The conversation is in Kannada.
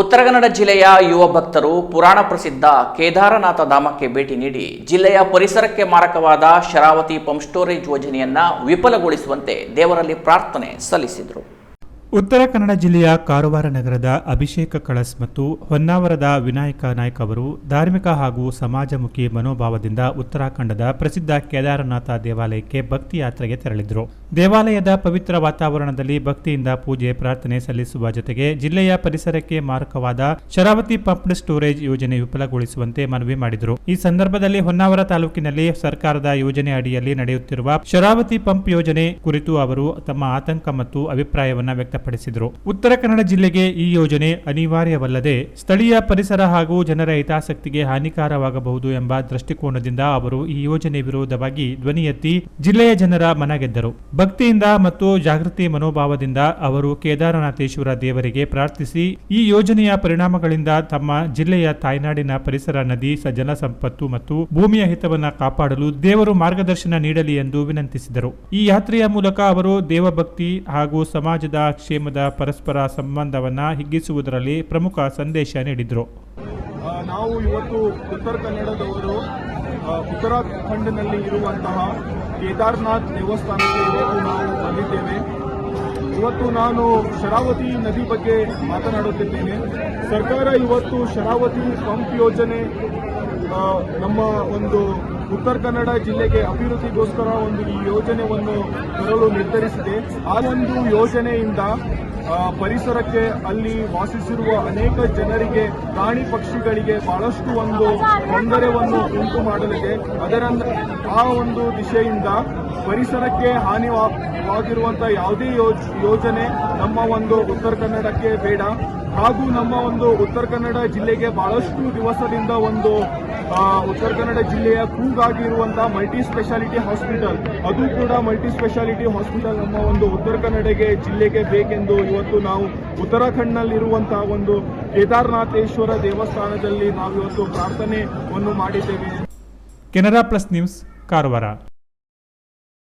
ಉತ್ತರ ಕನ್ನಡ ಜಿಲ್ಲೆಯ ಯುವ ಭಕ್ತರು ಪುರಾಣ ಪ್ರಸಿದ್ಧ ಕೇದಾರನಾಥ ಧಾಮಕ್ಕೆ ಭೇಟಿ ನೀಡಿ ಜಿಲ್ಲೆಯ ಪರಿಸರಕ್ಕೆ ಮಾರಕವಾದ ಶರಾವತಿ ಪಂಪ್ ಸ್ಟೋರೇಜ್ ಯೋಜನೆಯನ್ನ ವಿಫಲಗೊಳಿಸುವಂತೆ ದೇವರಲ್ಲಿ ಪ್ರಾರ್ಥನೆ ಸಲ್ಲಿಸಿದರು. ಉತ್ತರ ಕನ್ನಡ ಜಿಲ್ಲೆಯ ಕಾರವಾರ ನಗರದ ಅಭಿಷೇಕ ಕಳಸ್ ಮತ್ತು ಹೊನ್ನಾವರದ ವಿನಾಯಕ ನಾಯ್ಕ ಅವರು ಧಾರ್ಮಿಕ ಹಾಗೂ ಸಮಾಜಮುಖಿ ಮನೋಭಾವದಿಂದ ಉತ್ತರಾಖಂಡದ ಪ್ರಸಿದ್ಧ ಕೇದಾರನಾಥ ದೇವಾಲಯಕ್ಕೆ ಭಕ್ತಿ ಯಾತ್ರೆಗೆ ತೆರಳಿದ್ರು. ದೇವಾಲಯದ ಪವಿತ್ರ ವಾತಾವರಣದಲ್ಲಿ ಭಕ್ತಿಯಿಂದ ಪೂಜೆ, ಪ್ರಾರ್ಥನೆ ಸಲ್ಲಿಸುವ ಜೊತೆಗೆ ಜಿಲ್ಲೆಯ ಪರಿಸರಕ್ಕೆ ಮಾರಕವಾದ ಶರಾವತಿ ಪಂಪ್ಡ್ ಸ್ಟೋರೇಜ್ ಯೋಜನೆ ವಿಫಲಗೊಳಿಸುವಂತೆ ಮನವಿ ಮಾಡಿದರು. ಈ ಸಂದರ್ಭದಲ್ಲಿ ಹೊನ್ನಾವರ ತಾಲೂಕಿನಲ್ಲಿ ಸರ್ಕಾರದ ಯೋಜನೆ ಅಡಿಯಲ್ಲಿ ನಡೆಯುತ್ತಿರುವ ಶರಾವತಿ ಪಂಪ್ ಯೋಜನೆ ಕುರಿತು ಅವರು ತಮ್ಮ ಆತಂಕ ಮತ್ತು ಅಭಿಪ್ರಾಯವನ್ನು ವ್ಯಕ್ತಪಡಿಸಿದರು. ಉತ್ತರ ಕನ್ನಡ ಜಿಲ್ಲೆಗೆ ಈ ಯೋಜನೆ ಅನಿವಾರ್ಯವಲ್ಲದೆ ಸ್ಥಳೀಯ ಪರಿಸರ ಹಾಗೂ ಜನರ ಹಿತಾಸಕ್ತಿಗೆ ಹಾನಿಕಾರವಾಗಬಹುದು ಎಂಬ ದೃಷ್ಟಿಕೋನದಿಂದ ಅವರು ಈ ಯೋಜನೆ ವಿರೋಧವಾಗಿ ಧ್ವನಿ ಎತ್ತಿ ಜಿಲ್ಲೆಯ ಜನರ ಮನಗೆದ್ದರು ಭಕ್ತಿಯಿಂದ ಮತ್ತು ಜಾಗೃತಿ ಮನೋಭಾವದಿಂದ ಅವರು ಕೇದಾರನಾಥೇಶ್ವರ ದೇವರಿಗೆ ಪ್ರಾರ್ಥಿಸಿ, ಈ ಯೋಜನೆಯ ಪರಿಣಾಮಗಳಿಂದ ತಮ್ಮ ಜಿಲ್ಲೆಯ ತಾಯ್ನಾಡಿನ ಪರಿಸರ ನದಿ, ಸಜ್ಜನ ಸಂಪತ್ತು ಮತ್ತು ಭೂಮಿಯ ಹಿತವನ್ನು ಕಾಪಾಡಲು ದೇವರು ಮಾರ್ಗದರ್ಶನ ನೀಡಲಿ ಎಂದು ವಿನಂತಿಸಿದರು. ಈ ಯಾತ್ರೆಯ ಮೂಲಕ ಅವರು ದೇವಭಕ್ತಿ ಹಾಗೂ ಸಮಾಜದ ಕ್ಷೇಮದ ಪರಸ್ಪರ ಸಂಬಂಧವನ್ನ ಹಿಗ್ಗಿಸುವುದರಲ್ಲಿ ಪ್ರಮುಖ ಸಂದೇಶ ನೀಡಿದರು. ನಾವು ಇವತ್ತು ಉತ್ತರ ಕನ್ನಡದವರು ಉತ್ತರಾಖಂಡ್ನಲ್ಲಿ ಇರುವಂತಹ ಕೇದಾರ್ನಾಥ್ ದೇವಸ್ಥಾನಕ್ಕೆ ಇವತ್ತು ನಾವು ಬಂದಿದ್ದೇವೆ. ಇವತ್ತು ನಾನು ಶರಾವತಿ ನದಿ ಬಗ್ಗೆ ಮಾತನಾಡುತ್ತಿದ್ದೇನೆ. ಸರ್ಕಾರ ಇವತ್ತು ಶರಾವತಿ ಪಂಪ್ ಯೋಜನೆ ನಮ್ಮ ಒಂದು ಉತ್ತರ ಕನ್ನಡ ಜಿಲ್ಲೆಗೆ ಅಭಿವೃದ್ಧಿಗೋಸ್ಕರ ಒಂದು ಈ ಯೋಜನೆಯನ್ನು ತರಲು ನಿರ್ಧರಿಸಿದೆ. ಆ ಒಂದು ಯೋಜನೆಯಿಂದ ಪರಿಸರಕ್ಕೆ ಅಲ್ಲಿ ವಾಸಿಸಿರುವ ಅನೇಕ ಜನರಿಗೆ, ಪ್ರಾಣಿ ಪಕ್ಷಿಗಳಿಗೆ ಬಹಳಷ್ಟು ಒಂದು ತೊಂದರೆಯನ್ನು ಉಂಟು ಮಾಡಲಿದೆ ಅದರ ಆ ಒಂದು ದಿಶೆಯಿಂದ ಪರಿಸರಕ್ಕೆ ಹಾನಿವಾಗಿರುವಂತಹ ಯಾವುದೇ ಯೋಜ್- ಯೋಜನೆ ನಮ್ಮ ಒಂದು ಉತ್ತರ ಕನ್ನಡಕ್ಕೆ ಬೇಡ. ಹಾಗೂ ನಮ್ಮ ಒಂದು ಉತ್ತರ ಕನ್ನಡ ಜಿಲ್ಲೆಗೆ ಬಹಳಷ್ಟು ದಿವಸದಿಂದ ಒಂದು ಉತ್ತರ ಕನ್ನಡ ಜಿಲ್ಲೆಯ ಕೂಗಾಗಿರುವಂತಹ ಮಲ್ಟಿ ಸ್ಪೆಷಾಲಿಟಿ ಹಾಸ್ಪಿಟಲ್. ಅದು ಕೂಡ ಮಲ್ಟಿ ಸ್ಪೆಷಾಲಿಟಿ ಹಾಸ್ಪಿಟಲ್ ನಮ್ಮ ಒಂದು ಉತ್ತರ ಕನ್ನಡಗೆ, ಜಿಲ್ಲೆಗೆ ಬೇಕೆಂದು ಇವತ್ತು ನಾವು ಉತ್ತರಾಖಂಡ್ನಲ್ಲಿರುವಂತಹ ಒಂದು ಕೇದಾರನಾಥೇಶ್ವರ ದೇವಸ್ಥಾನದಲ್ಲಿ ನಾವು ಇವತ್ತು ಪ್ರಾರ್ಥನೆಯನ್ನು ಮಾಡಿದ್ದೇವೆ. Canara plus news, Karwar.